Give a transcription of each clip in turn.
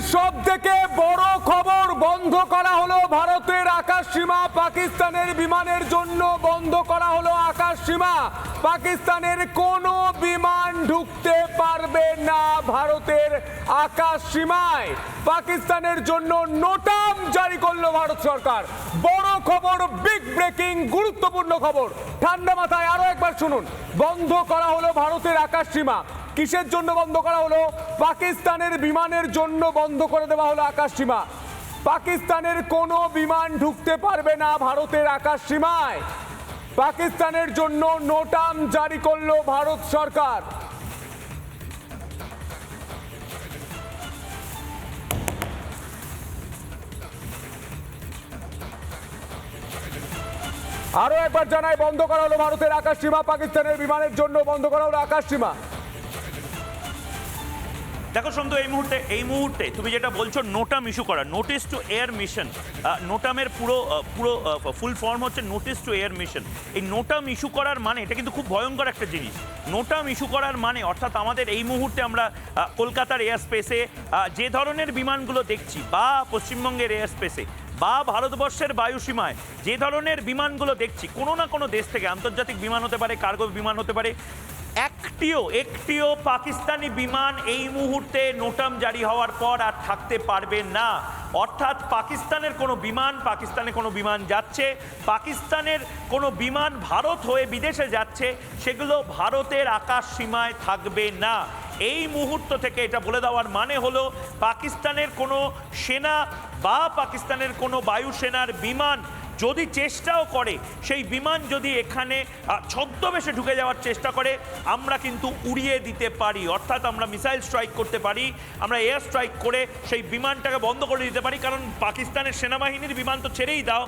সব থেকে বড় খবর বন্ধ করা হলো ভারতের আকাশ সীমা। পাকিস্তানের বিমানের জন্য বন্ধ করা হলো আকাশ সীমা। পাকিস্তানের কোনো বিমান ঢুকতে পারবে না ভারতের আকাশ সীমায়। পাকিস্তানের জন্য নোটাম জারি করল ভারত সরকার। বড় খবর বিগ ব্রেকিং গুরুত্বপূর্ণ খবর। ঠান্ডা মাথায় আরও একবার শুনুন। বন্ধ করা হলো ভারতের আকাশ সীমা। কিসের জন্য বন্ধ করা হলো? পাকিস্তানের বিমানের জন্য বন্ধ করে দেওয়া হলো আকাশ সীমা পাকিস্তানের কোনো বিমান ঢুকতে পারবে না ভারতের আকাশ সীমায় পাকিস্তানের জন্য নোটাম জারি করল ভারত সরকার। আরও একবার জানাই, বন্ধ করা হলো ভারতের আকাশ সীমা পাকিস্তানের বিমানের জন্য বন্ধ করা হলো আকাশ সীমা দেখো সন্তু, এই মুহূর্তে এই মুহূর্তে তুমি যেটা বলছো, নোটাম ইস্যু করা নোটিস টু এয়ার মিশন নোটামের পুরো পুরো ফুল ফর্ম হচ্ছে নোটিস টু এয়ার মিশন এই নোটাম ইস্যু করার মানে এটা কিন্তু খুব ভয়ঙ্কর একটা জিনিস। নোটাম ইস্যু করার মানে অর্থাৎ আমাদের এই মুহূর্তে আমরা কলকাতার এয়ার স্পেসে যে ধরনের বিমানগুলো দেখছি, বা পশ্চিমবঙ্গের এয়ার স্পেসে বা ভারতবর্ষের বায়ুসীমায় যে ধরনের বিমানগুলো দেখছি, কোনো না কোনো দেশ থেকে আন্তর্জাতিক বিমান হতে পারে কার্গো বিমান হতে পারে একটিও একটিও পাকিস্তানি বিমান এই মুহূর্তে নোটাম জারি হওয়ার পর আর থাকতে পারবে না। অর্থাৎ পাকিস্তানের কোনো বিমান, পাকিস্তানে কোনো বিমান যাচ্ছে, পাকিস্তানের কোনো বিমান ভারত হয়ে বিদেশে যাচ্ছে, সেগুলো ভারতের আকাশ সীমায় থাকবে না। এই মুহূর্ত থেকে এটা বলে দেওয়ার মানে হলো, পাকিস্তানের কোনো সেনা বা পাকিস্তানের কোনো বায়ুসেনার বিমান যদি চেষ্টাও করে, সেই বিমান যদি এখানে ছদ্মবেশে ঢুকে যাওয়ার চেষ্টা করে, আমরা কিন্তু উড়িয়ে দিতে পারি। অর্থাৎ আমরা মিসাইল স্ট্রাইক করতে পারি, আমরা এয়ার স্ট্রাইক করে সেই বিমানটাকে বন্ধ করে দিতে পারি। কারণ পাকিস্তানের সেনাবাহিনীর বিমান তো ছেড়েই দাও।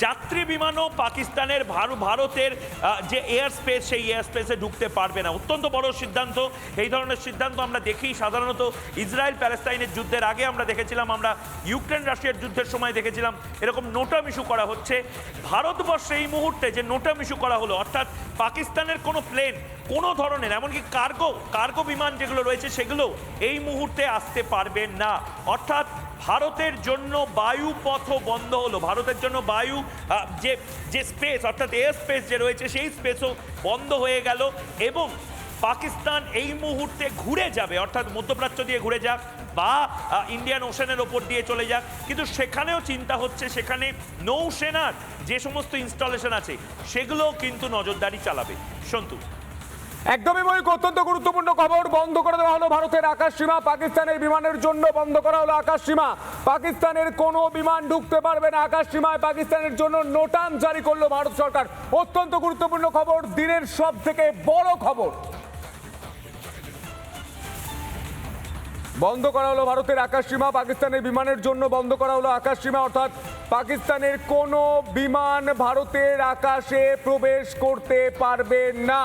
যাত্রী বিমানও পাকিস্তানের ভার- ভারতের যে এয়ার স্পেস সেই এয়ার স্পেসে ঢুকতে পারবে না। অত্যন্ত বড় সিদ্ধান্ত। এই ধরনের সিদ্ধান্ত আমরা দেখি সাধারণত ইসরায়েল প্যালেস্তাইনের যুদ্ধের আগে আমরা দেখেছিলাম, আমরা ইউক্রেন রাশিয়ার যুদ্ধের সময় দেখেছিলাম, এরকম নোটাম ইস্যু করা হচ্ছে। ভারতবর্ষে এই মুহূর্তে যে নোটাম ইস্যু করা হলো, অর্থাৎ পাকিস্তানের কোনো প্লেন, কোনো ধরনের, এমনকি কার্গো কার্গো বিমান যেগুলো রয়েছে, সেগুলো এই মুহূর্তে আসতে পারবে না। অর্থাৎ ভারতের জন্য বায়ু পথ বন্ধ হলো। ভারতের জন্য বায়ু যে যে স্পেস অর্থাৎ এয়ার স্পেস যে রয়েছে, সেই স্পেসও বন্ধ হয়ে গেল এবং পাকিস্তান এই মুহূর্তে ঘুরে যাবে। অর্থাৎ মধ্যপ্রাচ্য দিয়ে ঘুরে যাক বা ইন্ডিয়ান ওশানের ওপর দিয়ে চলে যাক। কিন্তু সেখানেও চিন্তা হচ্ছে, সেখানে নৌসেনার যে সমস্ত ইনস্টলেশন আছে, সেগুলোও কিন্তু নজরদারি চালাবে। সন্তু। একদমই ময়ূক অত্যন্ত গুরুত্বপূর্ণ খবর। বন্ধ করে দেওয়া হলো ভারতের আকাশ সীমা পাকিস্তানের বিমানের জন্য বন্ধ করা হলো আকাশ সীমা পাকিস্তানের কোনো বিমান ঢুকতে পারবে না আকাশ সীমায় পাকিস্তানের জন্য নোটাম জারি করল ভারত সরকার। অত্যন্ত গুরুত্বপূর্ণ খবর, দিনের সব থেকে বড় খবর। বন্ধ করা হলো ভারতের আকাশ সীমা পাকিস্তানের বিমানের জন্য বন্ধ করা হলো আকাশ সীমা অর্থাৎ পাকিস্তানের কোনো বিমান ভারতের আকাশে প্রবেশ করতে পারবে না।